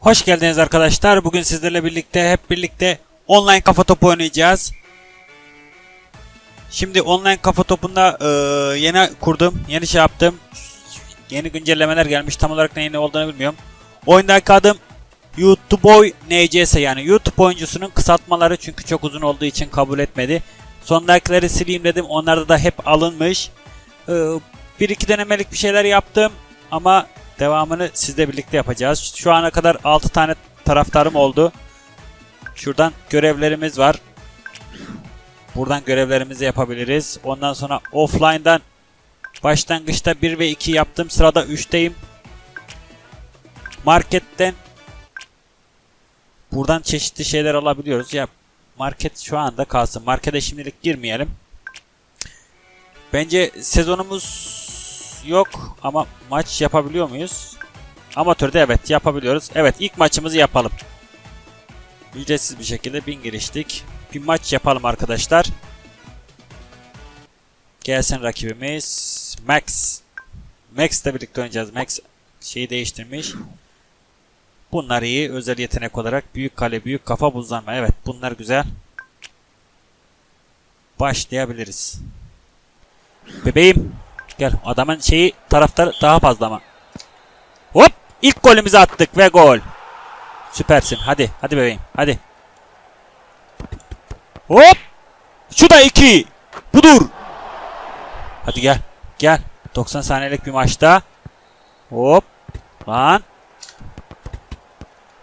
Hoş geldiniz arkadaşlar. Bugün sizlerle birlikte hep birlikte online kafa topu oynayacağız. Şimdi online kafa topunda eee, yeni kurdum. Yeni şey yaptım. Yeni güncellemeler gelmiş. Tam olarak neyin ne olduğunu bilmiyorum. Oyundaki adım YouTubeoy NCS yani YouTube oyuncusunun kısaltmaları çünkü çok uzun olduğu için kabul etmedi. Sondakileri sileyim dedim. Onlarda da hep alınmış. Eee, bir iki denemelik bir şeyler yaptım ama devamını sizle birlikte yapacağız. Şu ana kadar 6 tane taraftarım oldu. Şuradan görevlerimiz var. Buradan görevlerimizi yapabiliriz. Ondan sonra offline'dan başlangıçta 1 ve 2 yaptım. Sırada 3'teyim. Marketten buradan çeşitli şeyler alabiliyoruz. Ya market şu anda kalsın. Markete şimdilik girmeyelim. Bence sezonumuz yok ama maç yapabiliyor muyuz? Amatörde evet yapabiliyoruz. Evet ilk maçımızı yapalım. Ücretsiz bir şekilde bin giriştik. Bir maç yapalım arkadaşlar. Gelsin rakibimiz Max. Max'le birlikte oynayacağız. Max şeyi değiştirmiş. Bunlar iyi. Özel yetenek olarak büyük kale, büyük kafa buzlanma. Evet bunlar güzel. Başlayabiliriz. Bebeğim. Gel adamın şeyi taraftarı daha fazla ama. Hop! İlk golümüzü attık ve gol. Süpersin. Hadi. Hadi bebeğim. Hadi. Hop! Şu da iki. Budur. Hadi gel. Gel. 90 saniyelik bir maçta. Hop. Lan.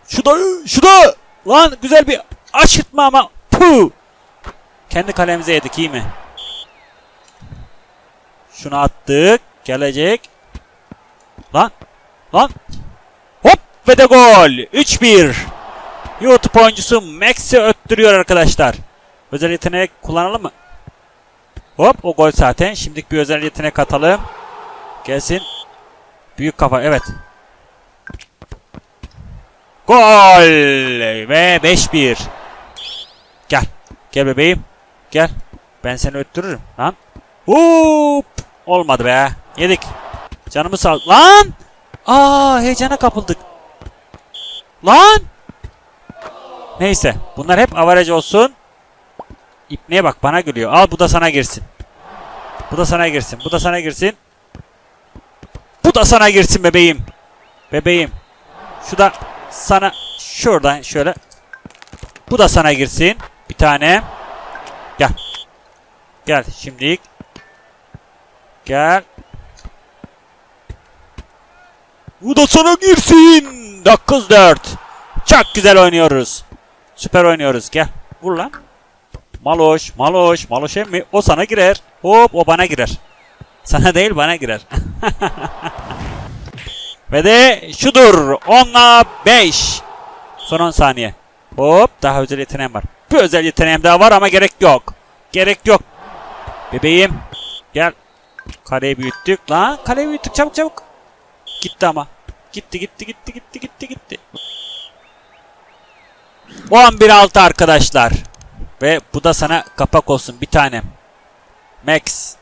Şu da şu da lan güzel bir aşırtma ama puh. Kendi kalemize yedik iyi mi? Şunu attık. Gelecek. Lan. Lan. Hop ve de gol. 3-1. YouTube oyuncusu Max'i öttürüyor arkadaşlar. Özel yetenek kullanalım mı? Hop o gol zaten. Şimdilik bir özel yetenek atalım. Gelsin. Büyük kafa evet. Gol ve 5-1. Gel. Gel bebeğim. Gel. Ben seni öttürürüm lan. Hop! Olmadı be. Yedik. Canımı sağ... Lan! Aa heyecana kapıldık. Lan! Neyse. Bunlar hep avaraj olsun. İpneye bak bana gülüyor. Al bu da sana girsin. Bu da sana girsin. Bu da sana girsin. Bu da sana girsin bebeğim. Bebeğim. Şu da sana şuradan şöyle. Bu da sana girsin. Bir tane. Gel. Gel şimdilik. Gel. Bu da sana girsin. 9-4. Çok güzel oynuyoruz. Süper oynuyoruz. Gel. Vur lan. Maloş, maloş, maloş emmi. O sana girer. Hop o bana girer. Sana değil bana girer. Ve de şudur. 10'la 5. Son 10 saniye. Hop daha özel yeteneğim var. Bir özel yeteneğim daha var ama gerek yok. Gerek yok. Bebeğim. Gel. Kareyi büyüttük. Lan kareyi büyüttük çabuk çabuk. Gitti ama. Gitti gitti gitti gitti gitti gitti. 11-6 arkadaşlar. Ve bu da sana kapak olsun bir tanem. Max.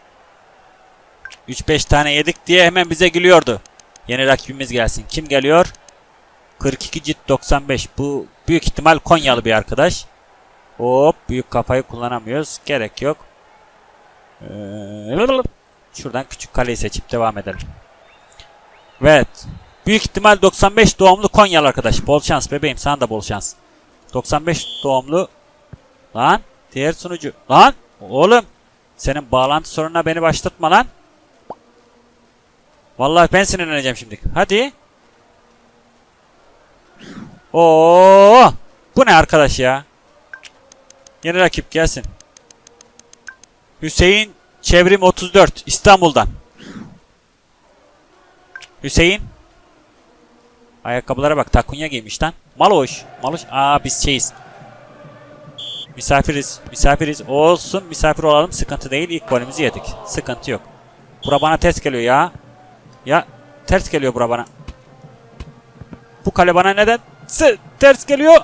3-5 tane yedik diye hemen bize gülüyordu. Yeni rakibimiz gelsin. Kim geliyor? 42 cilt 95. Bu büyük ihtimal Konyalı bir arkadaş. Hop büyük kafayı kullanamıyoruz. Gerek yok. Ee, şuradan küçük kaleyi seçip devam edelim. Evet. Büyük ihtimal 95 doğumlu Konyalı arkadaş. Bol şans bebeğim. Sana da bol şans. 95 doğumlu. Lan. Diğer sunucu. Lan. Oğlum. Senin bağlantı sorununa beni başlatma lan. Vallahi ben sinirleneceğim şimdi. Hadi. Oo! Bu ne arkadaş ya? Yeni rakip gelsin. Hüseyin Çevrim 34 İstanbul'dan. Hüseyin. Ayakkabılara bak takunya giymiş lan. Maloş. Maloş. Aa biz şeyiz. Misafiriz. Misafiriz. Olsun misafir olalım. Sıkıntı değil. İlk golümüzü yedik. Sıkıntı yok. Bura bana ters geliyor ya. Ya ters geliyor bura bana. Bu kale bana neden ters geliyor?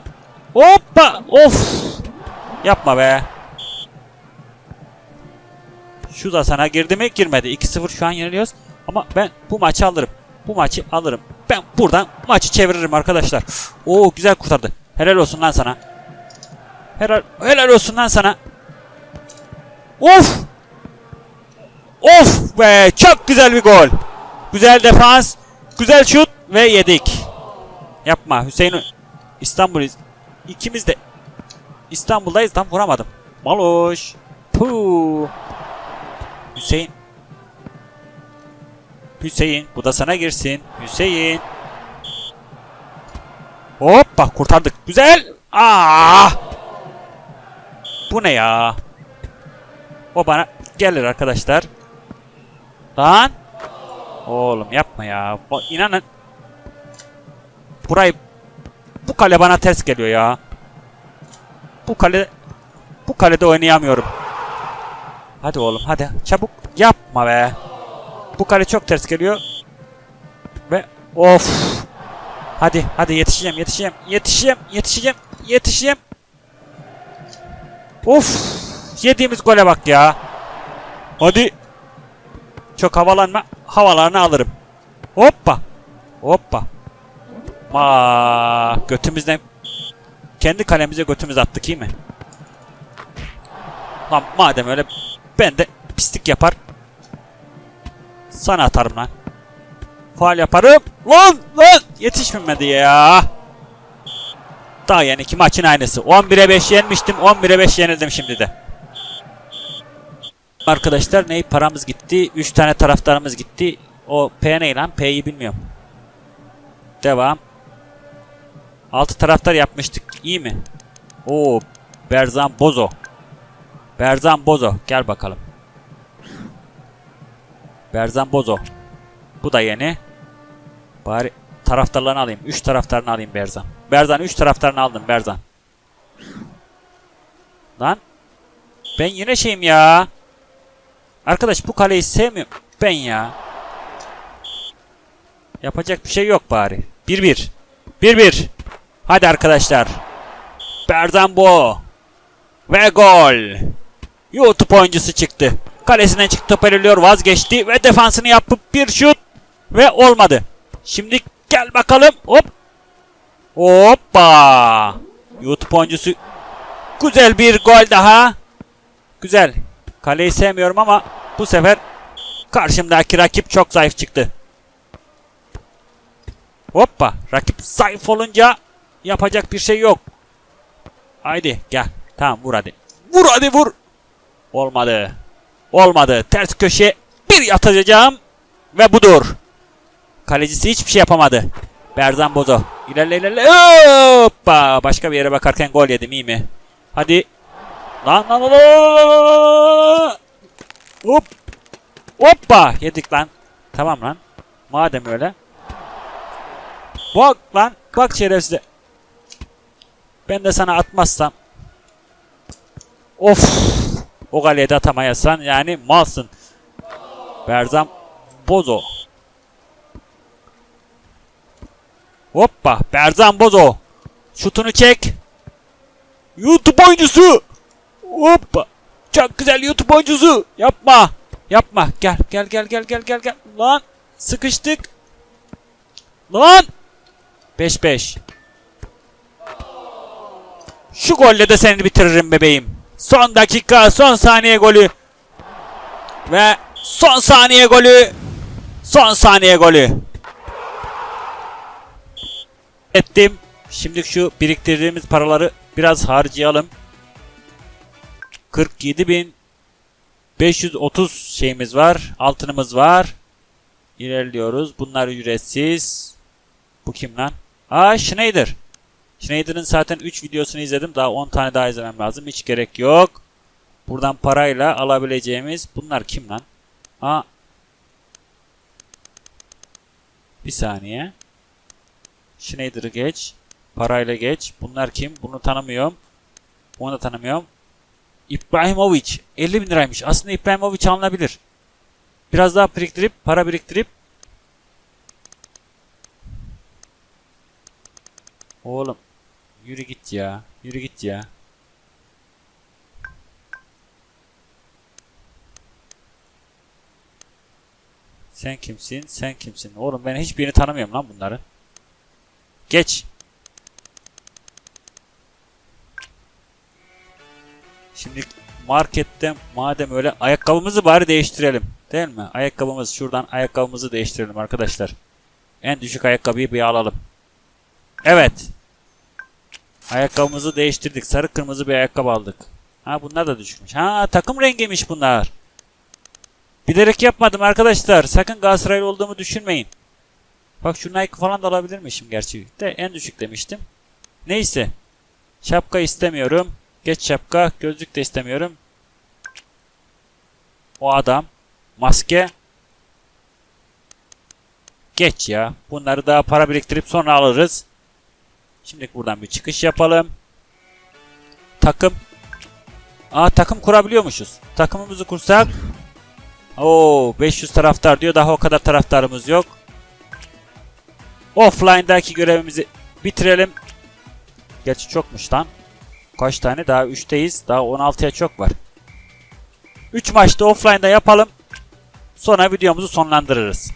Hoppa! Of! Yapma be. Şu da sana girdi mi? Girmedi. 2-0 şu an yeniliyoruz. Ama ben bu maçı alırım. bu maçı alırım. Ben buradan maçı çeviririm arkadaşlar. Oo güzel kurtardı. Helal olsun lan sana. Helal, helal olsun lan sana. Of! Of be çok güzel bir gol. Güzel defans, güzel şut ve yedik. Yapma Hüseyin İstanbul'uz. İkimiz de İstanbul'dayız tam vuramadım. Maloş. Puh. Hüseyin. Hüseyin bu da sana girsin. Hüseyin. Hoppa kurtardık. Güzel. Aa! Bu ne ya? O bana gelir arkadaşlar. Lan. Oğlum yapma ya. İnanın. Burayı bu kale bana ters geliyor ya. Bu kale bu kalede oynayamıyorum. Hadi oğlum hadi çabuk yapma be. Bu kale çok ters geliyor. Ve of. Hadi hadi yetişeceğim yetişeceğim yetişeceğim yetişeceğim yetişeceğim. Of. Yediğimiz gole bak ya. Hadi. Çok havalanma. Havalarını alırım. Hoppa. Hoppa. Ma götümüzden kendi kalemize götümüz attık iyi mi? Lan madem öyle ben de pislik yapar. Sana atarım lan. Faal yaparım. Lan lan yetişmemedi ya. Daha yani iki maçın aynısı. 11'e 5 yenmiştim. 11'e 5 yenildim şimdi de. Arkadaşlar ney paramız gitti. 3 tane taraftarımız gitti. O P ne lan? P'yi bilmiyorum. Devam. 6 taraftar yapmıştık. İyi mi? Oo Berzan Bozo. Berzan Bozo. Gel bakalım. Berzan Bozo. Bu da yeni. Bari taraftarlarını alayım. 3 taraftarını alayım Berzan. Berzan 3 taraftarını aldım Berzan. Lan. Ben yine şeyim ya. Arkadaş bu kaleyi sevmiyorum. Ben ya. Yapacak bir şey yok bari. 1-1. 1-1. Hadi arkadaşlar. Berzan Bo. Ve gol. YouTube oyuncusu çıktı. Kalesinden çıktı top eliliyor vazgeçti ve defansını yapıp bir şut ve olmadı. Şimdi gel bakalım hop. Hoppa. YouTube oyuncusu güzel bir gol daha. Güzel. Kaleyi sevmiyorum ama bu sefer karşımdaki rakip çok zayıf çıktı. Hoppa. Rakip zayıf olunca yapacak bir şey yok. Haydi gel. Tamam vur hadi. Vur hadi vur. Olmadı. Olmadı. Ters köşe bir yatacağım. Ve budur. Kalecisi hiçbir şey yapamadı. Berzan Bozo. İlerle ilerle. Hoppa. Başka bir yere bakarken gol yedim iyi mi? Hadi. Lan lan lan lan. Hop. Hoppa. Yedik lan. Tamam lan. Madem öyle. Bak lan. Bak şerefsize. Ben de sana atmazsam. Of. O kaleye de atamayasan yani malsın. Berzam Bozo. Hoppa. Berzan Bozo. Şutunu çek. YouTube oyuncusu. Hoppa. Çok güzel YouTube oyuncusu. Yapma. Yapma. Gel gel gel gel gel gel gel. Lan. Sıkıştık. Lan. 5-5. Şu golle de seni bitiririm bebeğim. Son dakika, son saniye golü. Ve son saniye golü. Son saniye golü. Ettim. Şimdi şu biriktirdiğimiz paraları biraz harcayalım. 47.530 şeyimiz var. Altınımız var. İlerliyoruz. Bunlar ücretsiz. Bu kim lan? Aa Schneider. Schneider'ın zaten 3 videosunu izledim. Daha 10 tane daha izlemem lazım. Hiç gerek yok. Buradan parayla alabileceğimiz bunlar kim lan? Aa. Bir saniye. Schneider'ı geç. Parayla geç. Bunlar kim? Bunu tanımıyorum. Onu da tanımıyorum. İbrahimovic. 50 bin liraymış. Aslında İbrahimovic alınabilir. Biraz daha biriktirip, para biriktirip Oğlum yürü git ya. Yürü git ya. Sen kimsin? Sen kimsin? Oğlum ben hiçbirini tanımıyorum lan bunların. Geç. Şimdi marketten madem öyle ayakkabımızı bari değiştirelim. Değil mi? Ayakkabımız şuradan ayakkabımızı değiştirelim arkadaşlar. En düşük ayakkabıyı bir alalım. Evet. Ayakkabımızı değiştirdik. Sarı kırmızı bir ayakkabı aldık. Ha bunlar da düşükmüş. Ha takım rengiymiş bunlar. Bilerek yapmadım arkadaşlar. Sakın Galatasaraylı olduğumu düşünmeyin. Bak şu Nike falan da alabilirmişim gerçi. De en düşük demiştim. Neyse. Şapka istemiyorum. Geç şapka. Gözlük de istemiyorum. O adam. Maske. Geç ya. Bunları daha para biriktirip sonra alırız. Şimdi buradan bir çıkış yapalım. Takım. Aa takım kurabiliyormuşuz. Takımımızı kursak. Oo 500 taraftar diyor. Daha o kadar taraftarımız yok. Offline'daki görevimizi bitirelim. Gerçi çokmuş lan. Kaç tane? Daha 3'teyiz. Daha 16'ya çok var. 3 maçta offline'da yapalım. Sonra videomuzu sonlandırırız.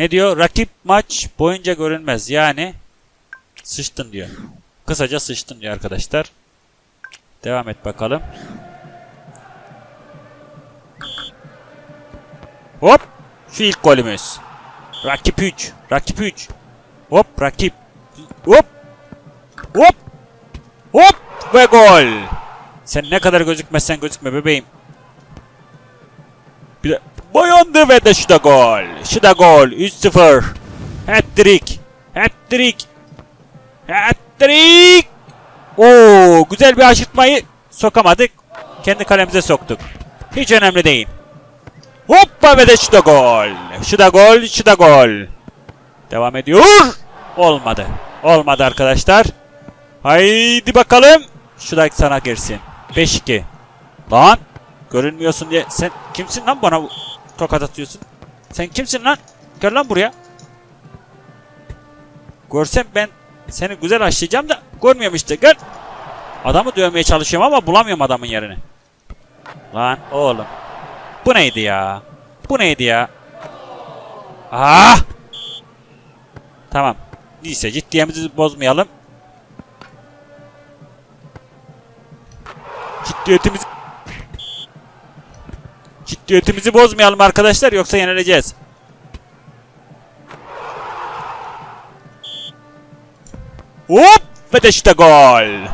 Ne diyor? Rakip maç boyunca görünmez. Yani sıçtın diyor. Kısaca sıçtın diyor arkadaşlar. Devam et bakalım. Hop! Şu ilk golümüz. Rakip 3. Rakip 3. Hop rakip. Hop! Hop! Hop! Ve gol! Sen ne kadar gözükmezsen gözükme bebeğim. Bir de boyandı ve de şu da gol. Şu da gol. 3-0. Hat-trick. Hat-trick. Hat-trick. Oo, güzel bir aşırtmayı sokamadık. Kendi kalemize soktuk. Hiç önemli değil. Hoppa ve de şu da gol. Şu da gol, şu da gol. Devam ediyor. Olmadı. Olmadı arkadaşlar. Haydi bakalım. Şu da sana girsin. 5-2. Lan. Görünmüyorsun diye. Sen kimsin lan bana tokat atıyorsun? Sen kimsin lan? Gel lan buraya. Görsem ben seni güzel açlayacağım da görmüyorum işte. Gel. Adamı dövmeye çalışıyorum ama bulamıyorum adamın yerini. Lan oğlum. Bu neydi ya? Bu neydi ya? Ah! Tamam. Neyse ciddiyetimizi bozmayalım. Ciddiyetimizi Ciddiyetimizi bozmayalım arkadaşlar yoksa yenileceğiz. Hop! Ve de işte gol.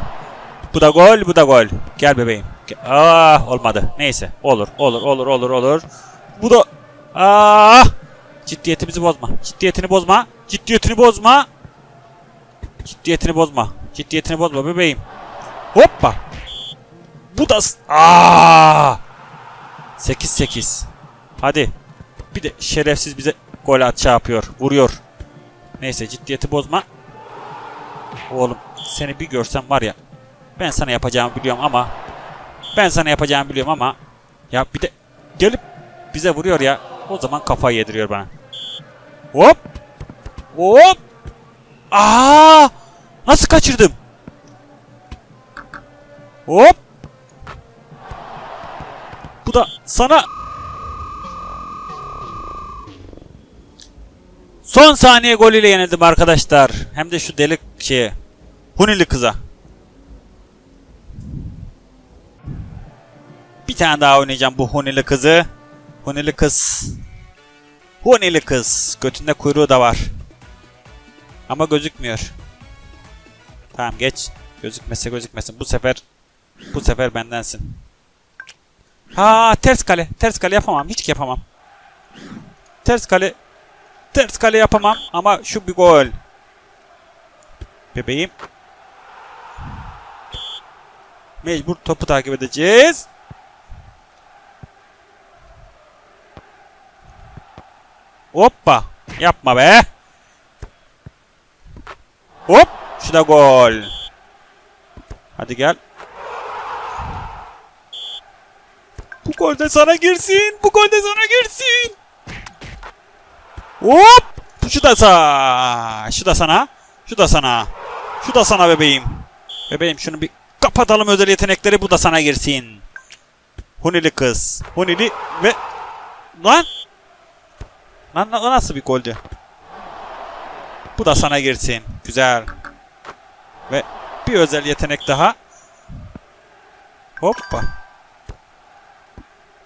Bu da gol, bu da gol. Gel bebeğim. Ah olmadı. Neyse. Olur, olur, olur, olur, olur. Bu da ah! Ciddiyetimizi bozma. Ciddiyetini bozma. Ciddiyetini bozma. Ciddiyetini bozma. Ciddiyetini bozma bebeğim. Hoppa. Bu da ah! 8-8. Hadi. Bir de şerefsiz bize gol at şey yapıyor. Vuruyor. Neyse ciddiyeti bozma. Oğlum seni bir görsem var ya. Ben sana yapacağımı biliyorum ama. Ben sana yapacağımı biliyorum ama. Ya bir de gelip bize vuruyor ya. O zaman kafayı yediriyor bana. Hop. Hop. Aa! Nasıl kaçırdım? Hop. Bu da sana Son saniye golüyle yenildim arkadaşlar. Hem de şu delik şeye. Hunili kıza. Bir tane daha oynayacağım bu Hunili kızı. Hunili kız. Hunili kız. Götünde kuyruğu da var. Ama gözükmüyor. Tamam geç. Gözükmese gözükmesin. Bu sefer bu sefer bendensin. Ha ters kale. Ters kale yapamam. Hiç yapamam. Ters kale. Ters kale yapamam ama şu bir gol. Bebeğim. Mecbur topu takip edeceğiz. Hoppa. Yapma be. Hop. Şu da gol. Hadi gel. Bu gol de sana girsin. Bu gol de sana girsin. Hop! Şu da sana. Şu da sana. Şu da sana. Şu da sana bebeğim. Bebeğim şunu bir Kapatalım özel yetenekleri bu da sana girsin. Hunili kız. Hunili ve... Lan! Lan o nasıl bir goldü? Bu da sana girsin. Güzel. Ve bir özel yetenek daha. Hoppa.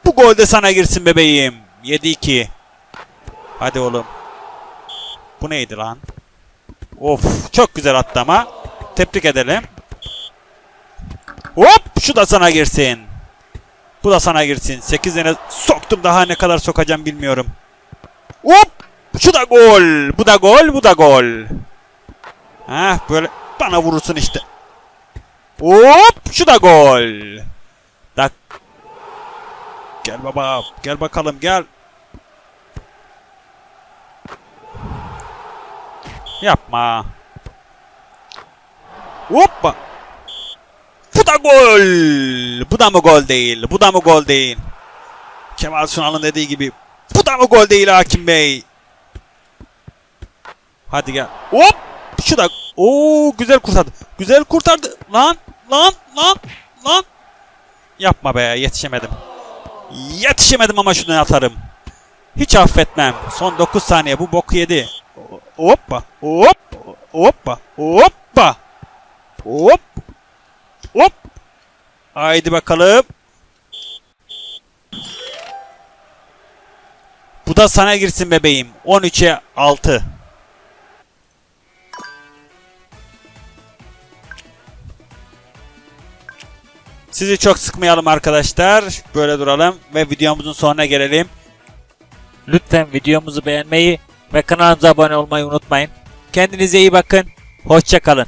Bu gol de sana girsin bebeğim. 7-2. Hadi oğlum. Bu neydi lan? Of çok güzel attı ama. Tebrik edelim. Hop şu da sana girsin. Bu da sana girsin. 8 tane soktum daha ne kadar sokacağım bilmiyorum. Hop şu da gol. Bu da gol bu da gol. Ha böyle bana vurursun işte. Hop şu da gol. Tak. Gel baba gel bakalım gel. Yapma. Hoppa. Bu da gol. Bu da mı gol değil? Bu da mı gol değil? Kemal Sunal'ın dediği gibi. Bu da mı gol değil Hakim Bey? Hadi gel. Hop. Şu da. Oo güzel kurtardı. Güzel kurtardı. Lan lan lan lan. Yapma be yetişemedim. Yetişemedim ama şunu atarım. Hiç affetmem. Son 9 saniye bu boku yedi. Hoppa. Hop. Hoppa. Hoppa. Hop. Hop. Haydi bakalım. Bu da sana girsin bebeğim. 13'e 6. Sizi çok sıkmayalım arkadaşlar. Böyle duralım ve videomuzun sonuna gelelim. Lütfen videomuzu beğenmeyi ve kanalımıza abone olmayı unutmayın. Kendinize iyi bakın. Hoşçakalın.